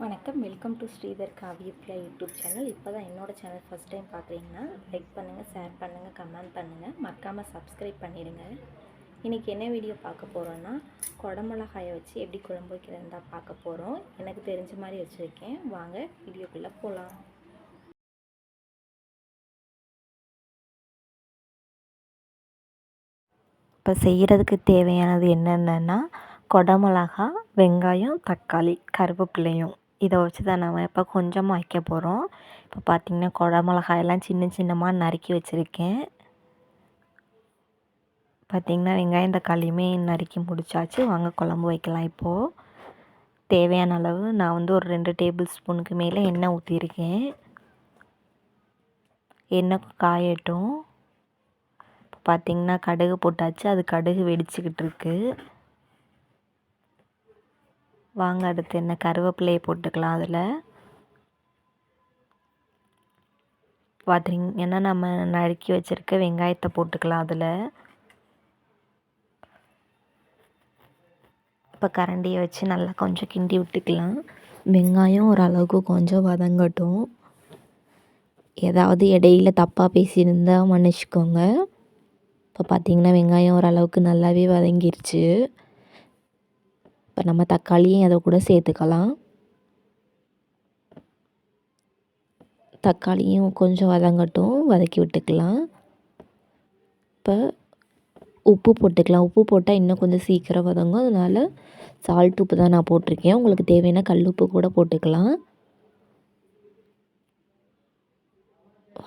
வணக்கம். Welcome to Sridhar Kavyapriya YouTube channel இப்போ தான் என்னோடய சேனல் ஃபஸ்ட் டைம் பார்க்குறீங்கன்னா லைக் பண்ணுங்கள் ஷேர் பண்ணுங்கள் கமெண்ட் பண்ணுங்கள் மறக்காமல் சப்ஸ்கிரைப் பண்ணிடுங்க. இன்றைக்கி என்ன வீடியோ பார்க்க போகிறோன்னா குடமிளகாயை வச்சு எப்படி குழம்பு வைக்கிறதுன்னு தான் பார்க்க போகிறோம் எனக்கு தெரிஞ்ச மாதிரி வச்சுருக்கேன். வாங்க வீடியோக்குள்ளே போகலாம் இப்போ செய்கிறதுக்கு தேவையானது என்னென்னா குடமிளகா வெங்காயம் தக்காளி கருவேப்பிலையும். இதை வச்சு தான் நம்ம இப்போ கொஞ்சமாக வைக்க போகிறோம் இப்போ பார்த்திங்கன்னா குடமிளகாயெல்லாம் சின்ன சின்னமாக நறுக்கி வச்சுருக்கேன். பார்த்திங்கன்னா வெங்காயம் தக்காளியுமே நறுக்கி முடிச்சாச்சு. வாங்க குழம்பு வைக்கலாம் இப்போது தேவையான அளவு நான் வந்து ஒரு ரெண்டு டேபிள் ஸ்பூனுக்கு மேலே எண்ணெய் ஊற்றிருக்கேன் எண்ணெய் காயட்டும். இப்போ பார்த்திங்கன்னா கடுகு போட்டாச்சு. அது கடுகு வெடிச்சுக்கிட்டு இருக்குது வாங்க அடுத்து என்ன கருவேப்பிலையை போட்டுக்கலாம் அதில். பார்த்திங்கன்னா நம்ம நறுக்கி வச்சுருக்க வெங்காயத்தை போட்டுக்கலாம் அதில். இப்போ கரண்டியை வச்சு நல்லா கொஞ்சம் கிண்டி விட்டுக்கலாம். வெங்காயம் ஓரளவுக்கு கொஞ்சம் வதங்கட்டும். ஏதாவது இடையில தப்பாக பேசியிருந்தால் மன்னிச்சிக்கோங்க. இப்போ பார்த்திங்கன்னா வெங்காயம் ஓரளவுக்கு நல்லாவே வதங்கிருச்சு. இப்போ நம்ம தக்காளியும் அதை கூட சேர்த்துக்கலாம். தக்காளியும் கொஞ்சம் வதங்கட்டும் வதக்கி விட்டுக்கலாம். இப்போ உப்பு போட்டுக்கலாம். உப்பு போட்டால் இன்னும் கொஞ்சம் சீக்கிரம் வதங்கும். அதனால் சால்ட் உப்பு தான் நான் போட்டிருக்கேன். உங்களுக்கு தேவையான கல் உப்பு கூட போட்டுக்கலாம்.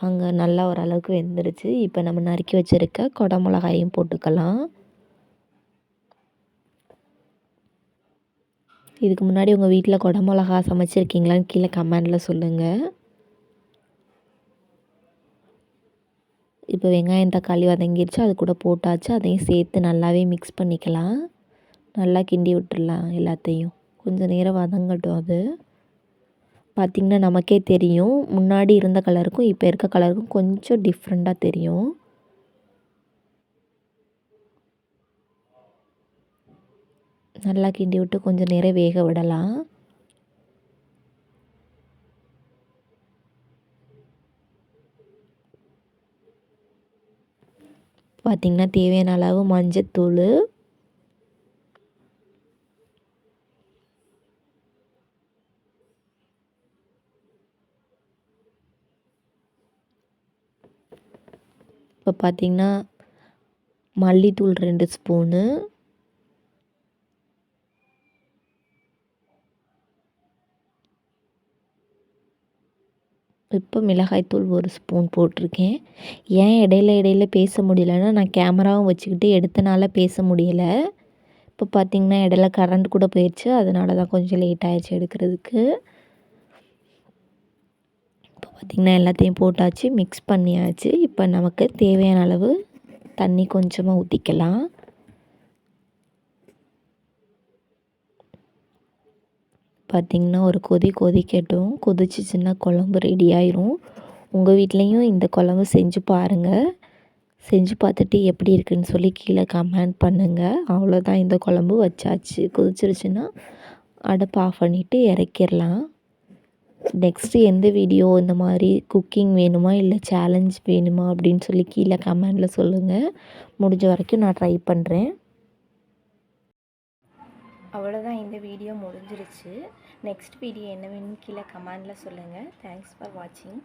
அங்கே நல்லா ஓரளவுக்கு வெந்துருச்சு. இப்போ நம்ம நறுக்கி வச்சுருக்க குடமிளகாயும் போட்டுக்கலாம். இதுக்கு முன்னாடி உங்கள் வீட்டில் குடமிளகா சமைச்சிருக்கீங்களான்னு கீழே கமெண்டில் சொல்லுங்கள் இப்போ வெங்காயம் தக்காளி வதங்கிடுச்சு அது கூட போட்டாச்சு அதையும் சேர்த்து நல்லாவே மிக்ஸ் பண்ணிக்கலாம். நல்லா கிண்டி விட்டுடலாம் எல்லாத்தையும். கொஞ்சம் நேரம் வதங்கட்டும் அது. பார்த்திங்கன்னா நமக்கே தெரியும். முன்னாடி இருந்த கலருக்கும் இப்போ இருக்க கலருக்கும் கொஞ்சம் டிஃப்ரெண்ட்டாக தெரியும். நல்லா கிண்டி விட்டு கொஞ்சம் நேரம் வேக விடலாம். பார்த்திங்கன்னா தேவையான அளவு மஞ்சத்தூள். இப்போ பார்த்திங்கன்னா மல்லித்தூள் ரெண்டு ஸ்பூனு. இப்போ மிளகாய்த்தூள் ஒரு ஸ்பூன் போட்டிருக்கேன். ஏன் இடையில இடையில பேச முடியலன்னா நான் கேமராவும் வச்சுக்கிட்டு எடுத்தனால பேச முடியலை. இப்போ பார்த்திங்கன்னா இடையில கரண்ட் கூட போயிடுச்சு அதனால தான் கொஞ்சம் லேட் ஆயிடுச்சு எடுக்கிறதுக்கு. இப்போ பார்த்திங்கன்னா எல்லாத்தையும் போட்டாச்சு மிக்ஸ் பண்ணியாச்சு. இப்போ நமக்கு தேவையான அளவு தண்ணி கொஞ்சமாக ஊற்றிக்கலாம் பார்த்திங்கன்னா ஒரு கொதி கொதிக்கட்டும். கொதிச்சிச்சின்னா குழம்பு ரெடி ஆயிரும். உங்கள் வீட்லேயும் இந்த குழம்பு செஞ்சு பாருங்கள் செஞ்சு பார்த்துட்டு எப்படி இருக்குதுன்னு சொல்லி கீழே கமெண்ட் பண்ணுங்கள் அவ்வளோதான் இந்த குழம்பு வச்சாச்சு. கொதிச்சிருச்சுன்னா அடுப்பு ஆஃப் பண்ணிவிட்டு இறக்கிடலாம். நெக்ஸ்ட்டு எந்த வீடியோ இந்த மாதிரி குக்கிங் வேணுமா இல்லை சேலஞ்ச் வேணுமா அப்படின்னு சொல்லி கீழே கமெண்டில் சொல்லுங்கள் முடிஞ்ச வரைக்கும் நான் ட்ரை பண்ணுறேன் அவ்வளோதான் இந்த வீடியோ முடிஞ்சிருச்சு. நெக்ஸ்ட் வீடியோ என்ன வேணும்னு கீழே கமெண்டில் சொல்லுங்கள் தேங்க்ஸ் ஃபார் வாட்சிங்